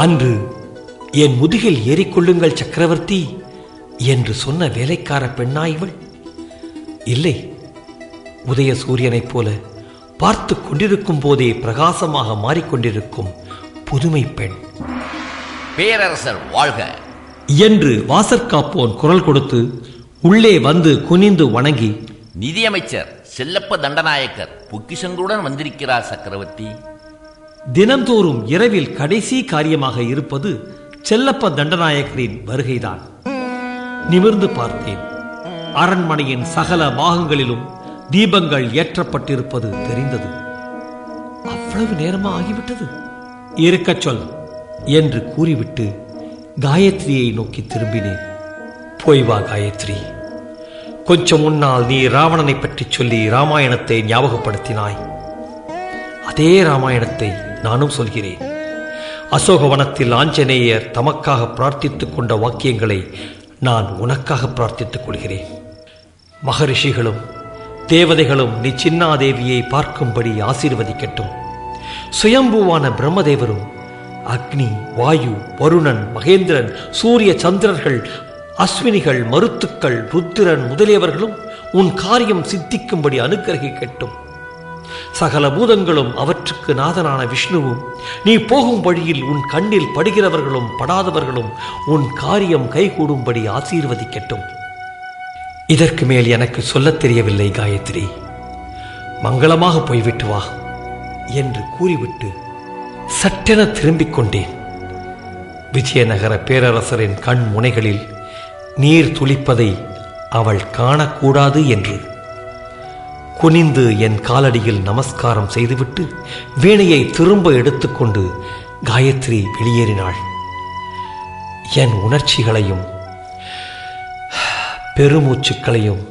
அன்று என் முதுகில் ஏறிக்கொள்ளுங்கள் சக்கரவர்த்தி என்று சொன்ன வேலைக்கார பெண்ணா இவள். இல்லை உதய சூரியனைப் போல பார்த்து கொண்டிருக்கும் போதே பிரகாசமாக மாறிக்கொண்டிருக்கும் புதுமை பெண். பேரரசர் வாழ்க. என்று வாசற்காப்போன் குரல் கொடுத்து உள்ளே வந்து குனிந்து வணங்கி நிதியமைச்சர் செல்லப்ப தண்டநாயக்கர் பொக்கிஷங்களுடன் வந்திருக்கிறார் சக்கரவர்த்தி. தினந்தோறும் இரவில் கடைசி காரியமாக இருப்பது செல்லப்ப தண்டநாயகரின் வருகைதான். நிமிர்ந்து பார்த்தேன். அரண்மனையின் சகல பாகங்களிலும் தீபங்கள் ஏற்றப்பட்டிருப்பது தெரிந்தது. அவ்வளவு நேரமா ஆகிவிட்டது? இருக்கச் சொல் என்று கூறிவிட்டு காயத்ரியை நோக்கி திரும்பினேன். போய் வா காயத்ரி. கொஞ்சம் முன்னால் நீ ராவணனை பற்றி சொல்லி ராமாயணத்தை ஞாபகப்படுத்தினாய். அதே ராமாயணத்தை நானும் சொல்கிறேன். அசோகவனத்தில் ஆஞ்சநேயர் தமக்காக பிரார்த்தித்துக் கொண்ட வாக்கியங்களை நான் உனக்காக பிரார்த்தித்துக் கொள்கிறேன். மகரிஷிகளும் தேவதைகளும் நீ சின்னாதேவியை பார்க்கும்படி ஆசீர்வதிக்கட்டும். சுயம்புவான பிரம்மதேவரும் அக்னி வாயு வருணன் மகேந்திரன் சூரிய சந்திரர்கள் அஸ்வினிகள் மருத்துக்கள் ருத்திரன் முதலியவர்களும் உன் காரியம் சித்திக்கும்படி அனுக்கிரகிக்கட்டும். சகல பூதங்களும் அவற்றுக்கு நாதனான விஷ்ணுவும் நீ போகும் வழியில் உன் கண்ணில் படுகிறவர்களும் படாதவர்களும் உன் காரியம் கைகூடும்படி ஆசீர்வதிக்கட்டும். இதற்கு மேல் எனக்கு சொல்லத் தெரியவில்லை காயத்ரி. மங்களமாக போய்விட்டு வா என்று கூறிவிட்டு சட்டென திரும்பிக் கொண்டேன். விஜயநகர பேரரசரின் கண் முனைகளில் நீர் துளிப்பதை அவள் காணக்கூடாது என்று குனிந்து என் காலடியில் நமஸ்காரம் செய்துவிட்டு வீணையை திரும்ப எடுத்துக்கொண்டு காயத்ரி வெளியேறினாள். என் உணர்ச்சிகளையும் பெருமூச்சுக்களையும்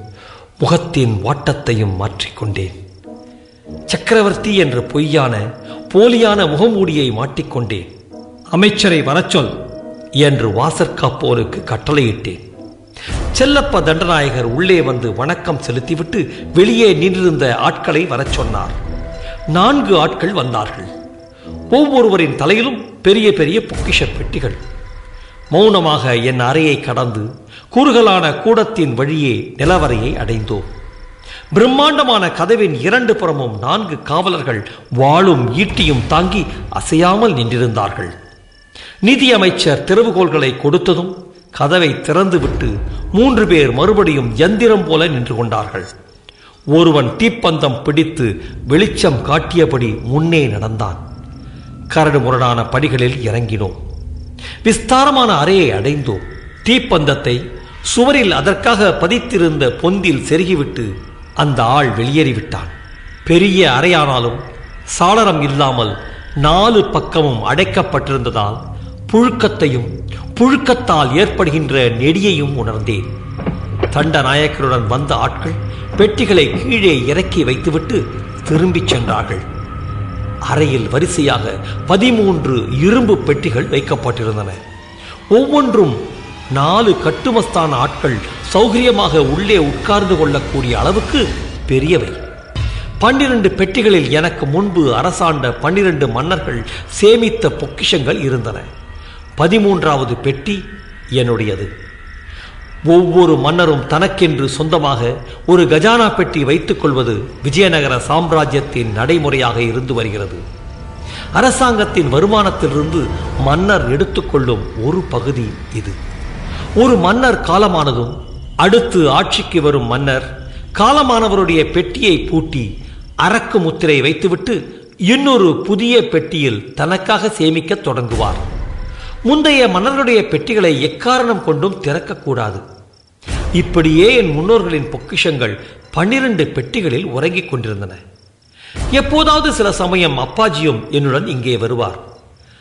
முகத்தின் வாட்டத்தையும் மாற்றிக்கொண்டேன். சக்கரவர்த்தி என்ற பொய்யான போலியான முகமூடியை மாட்டிக்கொண்டேன். அமைச்சரை வரச்சொல் என்று வாசற்காப்போருக்கு கட்டளையிட்டேன். செல்லப்ப தண்டநாயகர் உள்ளே வந்து வணக்கம் செலுத்திவிட்டு வெளியே நின்றிருந்த ஆட்களை வரச் சொன்னார். நான்கு ஆட்கள் வந்தார்கள். ஒவ்வொருவரின் தலையிலும் பெரிய பெரிய பொக்கிஷ பெட்டிகள். மௌனமாக என் அறையை கடந்து கூறுகளான கூடத்தின் வழியே நிலவரையை அடைந்தோம். பிரம்மாண்டமான கதவின் இரண்டு புறமும் நான்கு காவலர்கள் வாளும் ஈட்டியும் தாங்கி அசையாமல் நின்றிருந்தார்கள். நிதியமைச்சர் திறவுகோள்களை கொடுத்ததும் கதவை திறந்துவிட்டு மூன்று பேர் மறுபடியும் எந்திரம் போல நின்று கொண்டார்கள். ஒருவன் தீப்பந்தம் பிடித்து வெளிச்சம் காட்டியபடி முன்னே நடந்தான். கரடு முரடான படிகளில் இறங்கினோம். விஸ்தாரமான அறையை அடைந்தோம். தீப்பந்தத்தை சுவரில் அதற்காக பதித்திருந்த பொந்தில் செருகிவிட்டு அந்த ஆள் வெளியேறிவிட்டான். பெரிய அறையானாலும் சாளரம் இல்லாமல் நாலு பக்கமும் அடைக்கப்பட்டிருந்ததால் புழுக்கத்தையும் புழுக்கத்தால் ஏற்படுகின்ற நெடியையும் உணர்ந்தேன். தண்டநாயக்கருடன் வந்த ஆட்கள் பெட்டிகளை கீழே இறக்கி வைத்துவிட்டு திரும்பிச் சென்றார்கள். அறையில் வரிசையாக பதிமூன்று இரும்பு பெட்டிகள் வைக்கப்பட்டிருந்தன. ஒவ்வொன்றும் நாலு கட்டுமஸ்தான ஆட்கள் சௌகரியமாக உள்ளே உட்கார்ந்து கொள்ளக்கூடிய அளவுக்கு பெரியவை. பன்னிரண்டு பெட்டிகளில் எனக்கு முன்பு அரசாண்ட பன்னிரண்டு மன்னர்கள் சேமித்த பொக்கிஷங்கள் இருந்தன. பதிமூன்றாவது பெட்டி என்னுடையது. ஒவ்வொரு மன்னரும் தனக்கென்று சொந்தமாக ஒரு கஜானா பெட்டி வைத்துக் கொள்வது விஜயநகர சாம்ராஜ்யத்தின் நடைமுறையாக இருந்து வருகிறது. அரசாங்கத்தின் வருமானத்திலிருந்து மன்னர் எடுத்துக்கொள்ளும் ஒரு பகுதி இது. ஒரு மன்னர் காலமானதும் அடுத்து ஆட்சிக்கு வரும் மன்னர் காலமானவருடைய பெட்டியை பூட்டி அரக்கு முத்திரை வைத்துவிட்டு இன்னொரு புதிய பெட்டியில் தனக்காக சேமிக்கத் தொடங்குவார். முந்தைய மன்னர்களுடைய பெட்டிகளை எக்காரணம் கொண்டும் திறக்கக்கூடாது. இப்படியே என் முன்னோர்களின் பொக்கிஷங்கள் பன்னிரண்டு பெட்டிகளில் உறங்கிக் கொண்டிருந்தன. எப்போதாவது சில சமயம் அப்பாஜியும் என்னுடன் இங்கே வருவார்.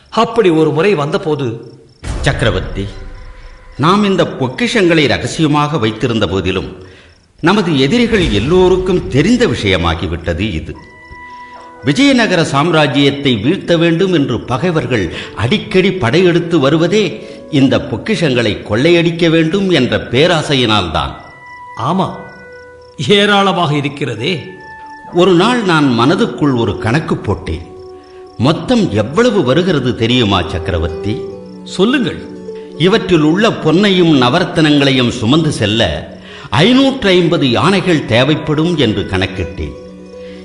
அப்படி ஒரு முறை வந்தபோது சக்கரவர்த்தி நாம் இந்த பொக்கிஷங்களை ரகசியமாக வைத்திருந்த போதிலும் நமது எதிரிகள் எல்லோருக்கும் தெரிந்த விஷயமாகிவிட்டது இது. விஜயநகர சாம்ராஜ்யத்தை வீழ்த்த வேண்டும் என்று பகைவர்கள் அடிக்கடி படையெடுத்து வருவதே இந்த பொக்கிஷங்களை கொள்ளையடிக்க வேண்டும் என்ற பேராசையினால்தான். ஆமா ஏராளமாக இருக்கிறதே. ஒரு நாள் நான் மனதுக்குள் ஒரு கணக்கு போட்டேன். மொத்தம் எவ்வளவு வருகிறது தெரியுமா சக்கரவர்த்தி? சொல்லுங்கள். இவற்றில் உள்ள பொன்னையும் நவரத்தனங்களையும் சுமந்து செல்ல ஐநூற்று ஐம்பது யானைகள் தேவைப்படும் என்று கணக்கிட்டேன்.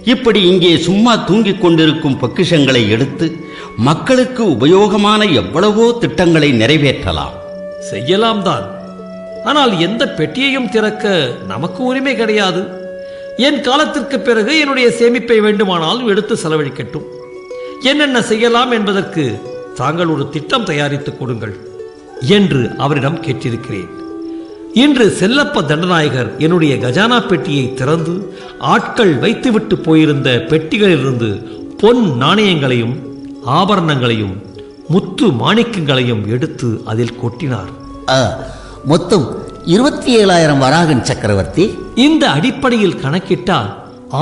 இப்படி இங்கே சும்மா தூங்கிக் கொண்டிருக்கும் பொக்கிஷங்களை எடுத்து மக்களுக்கு உபயோகமான எவ்வளவோ திட்டங்களை நிறைவேற்றலாம். செய்யலாம் தான். ஆனால் எந்த பெட்டியையும் திறக்க நமக்கு உரிமை கிடையாது. என் காலத்திற்கு பிறகு என்னுடைய சேமிப்பை வேண்டுமானால் எடுத்து செலவழிக்கட்டும். என்னென்ன செய்யலாம் என்பதற்கு தாங்கள் ஒரு திட்டம் தயாரித்துக் கொடுங்கள் என்று அவரிடம் கேட்டிருக்கிறேன். இன்று செல்லப்ப தண்டநாயகர் என்னுடைய கஜானா பெட்டியை திறந்து ஆட்கள் வைத்துவிட்டு போயிருந்த பெட்டிகளிலிருந்து பொன் நாணயங்களையும் ஆபரணங்களையும் முத்து மாணிக்கங்களையும் எடுத்து அதில் கொட்டினார். மொத்தம் இருபத்தி ஏழாயிரம் வராகன் சக்கரவர்த்தி. இந்த அடிப்படையில் கணக்கிட்டால்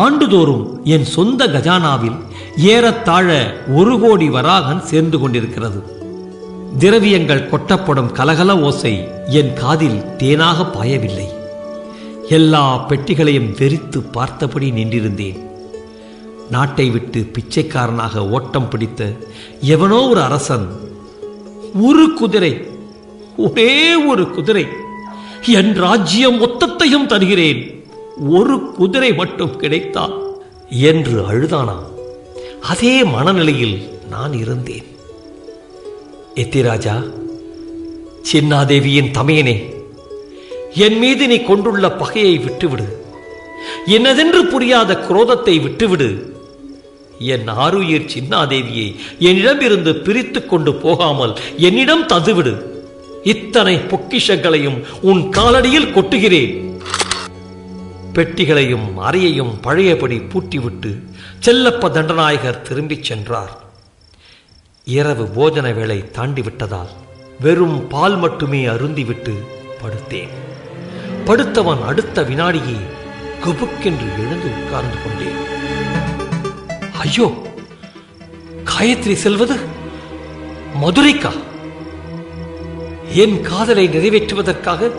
ஆண்டுதோறும் என் சொந்த கஜானாவில் ஏறத்தாழ ஒரு கோடி வராகன் சேர்ந்து கொண்டிருக்கிறது. திரவியங்கள் கொட்டப்படும் கலகல ஓசை என் காதில் தேனாக பாயவில்லை. எல்லா பெட்டிகளையும் வெறித்து பார்த்தபடி நின்றிருந்தேன். நாட்டை விட்டு பிச்சைக்காரனாக ஓட்டம் பிடித்த எவனோ ஒரு அரசன் ஒரு குதிரை ஒரே ஒரு குதிரை என் ராஜ்யம் மொத்தத்தையும் தருகிறேன் ஒரு குதிரை மட்டும் கிடைத்தால் என்று அழுதானாம். அதே மனநிலையில் நான் இருந்தேன். எத்திராஜா சின்னாதேவியின் தமையனே என் மீது நீ கொண்டுள்ள பகையை விட்டுவிடு. என்னதென்று புரியாத குரோதத்தை விட்டுவிடு. என் ஆருயிர் சின்னாதேவியை என்னிடமிருந்து பிரித்து கொண்டு போகாமல் என்னிடம் தந்துவிடு. இத்தனை பொக்கிஷங்களையும் உன் காலடியில் கொட்டுகிறேன். பெட்டிகளையும் அறையையும் பழையபடி பூட்டிவிட்டு செல்லப்ப தண்டநாயகர் திரும்பிச் சென்றார். இரவு போஜன வேளை தாண்டிவிட்டதால் வெறும் பால் மட்டுமே அருந்திவிட்டு படுத்தேன். படுத்தவன் அடுத்த வினாடியே குபுக்கென்று எழுந்து உட்கார்ந்து கொண்டேன். ஐயோ காயத்ரி செல்வது? மதுரைக்கா? என் காதலை நிறைவேற்றுவதற்காக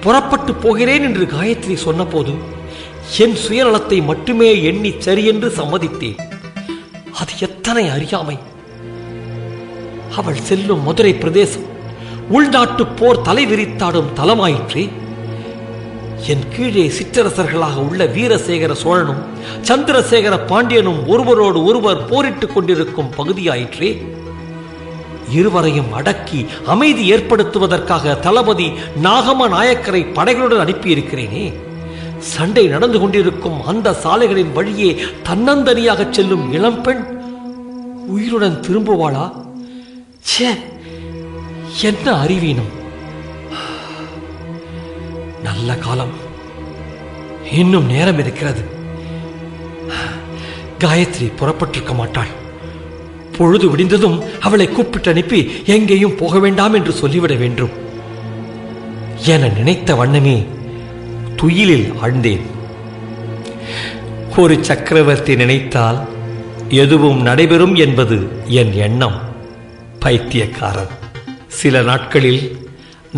புறப்பட்டு போகிறேன் என்று காயத்ரி சொன்னபோது என் சுயநலத்தை மட்டுமே எண்ணி சரியென்று சம்மதித்தேன். அது எத்தனை அறியாமை! அவள் செல்லும் மதுரை பிரதேசம். உள்நாட்டு போர் தலைவிரித்தாடும் தலமாயிற்றே. என் கீழே சிற்றரசர்களாக உள்ள வீரசேகர சோழனும் சந்திரசேகர பாண்டியனும் ஒருவரோடு ஒருவர் போரிட்டுக் கொண்டிருக்கும் பகுதியாயிற்றே. இருவரையும் அடக்கி அமைதி ஏற்படுத்துவதற்காக தளபதி நாகம நாயக்கரை படைகளுடன் அனுப்பியிருக்கிறேனே. சண்டை நடந்து கொண்டிருக்கும் அந்த சாலைகளின் வழியே தன்னந்தனியாக செல்லும் இளம்பெண் உயிருடன் திரும்புவாளா? ச்சே என்ன அறிவீனம்? நல்ல காலம். இன்னும் நேரம் இருக்கிறது. காயத்ரி புறப்பட்டிருக்க மாட்டாள். பொழுது விடிந்ததும் அவளை கூப்பிட்டு அனுப்பி எங்கேயும் போக வேண்டாம் என்று சொல்லிவிட வேண்டும். என நினைத்த வண்ணமே துயிலில் ஆழ்ந்தேன். ஒரு சக்கரவர்த்தி நினைத்தால் எதுவும் நடைபெறும் என்பது என் எண்ணம். பைத்தியக்காரன். சில நாட்களில்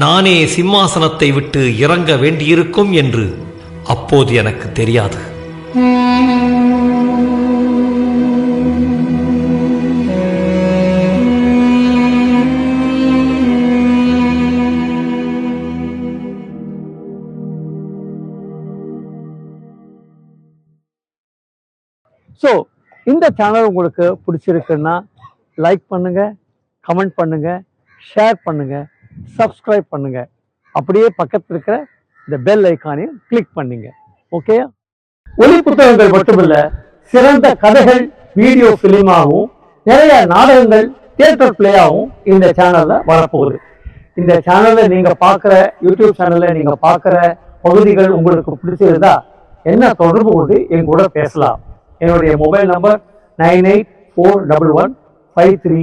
நானே சிம்மாசனத்தை விட்டு இறங்க வேண்டியிருக்கும் என்று அப்போது எனக்கு தெரியாது. ஸோ இந்த சேனல் உங்களுக்கு பிடிச்சிருக்குன்னா லைக் பண்ணுங்க. கமெண்ட் பண்ணுங்க ஷேர் பண்ணுங்க சப்ஸ்கிரைப் பண்ணுங்க. அப்படியே பக்கத்தில் இருக்கிற இந்த பெல் ஐக்கானையும் கிளிக் பண்ணுங்க. ஓகே ஒலி புத்தகங்கள் மட்டுமல்ல சிறந்த கதைகள் வீடியோ ஃபிலிமாகவும் நிறைய நாடகங்கள் தியேட்டர் பிளேயாகவும் இந்த சேனல்ல வரப்போகுது. இந்த சேனல்ல நீங்க பார்க்குற யூடியூப் சேனல்ல நீங்க பார்க்குற பகுதிகள் உங்களுக்கு பிடிச்சிருந்தா என்ன தொடர்பு கொண்டு எங்க கூட பேசலாம். என்னுடைய mobile number nine eight four double one five three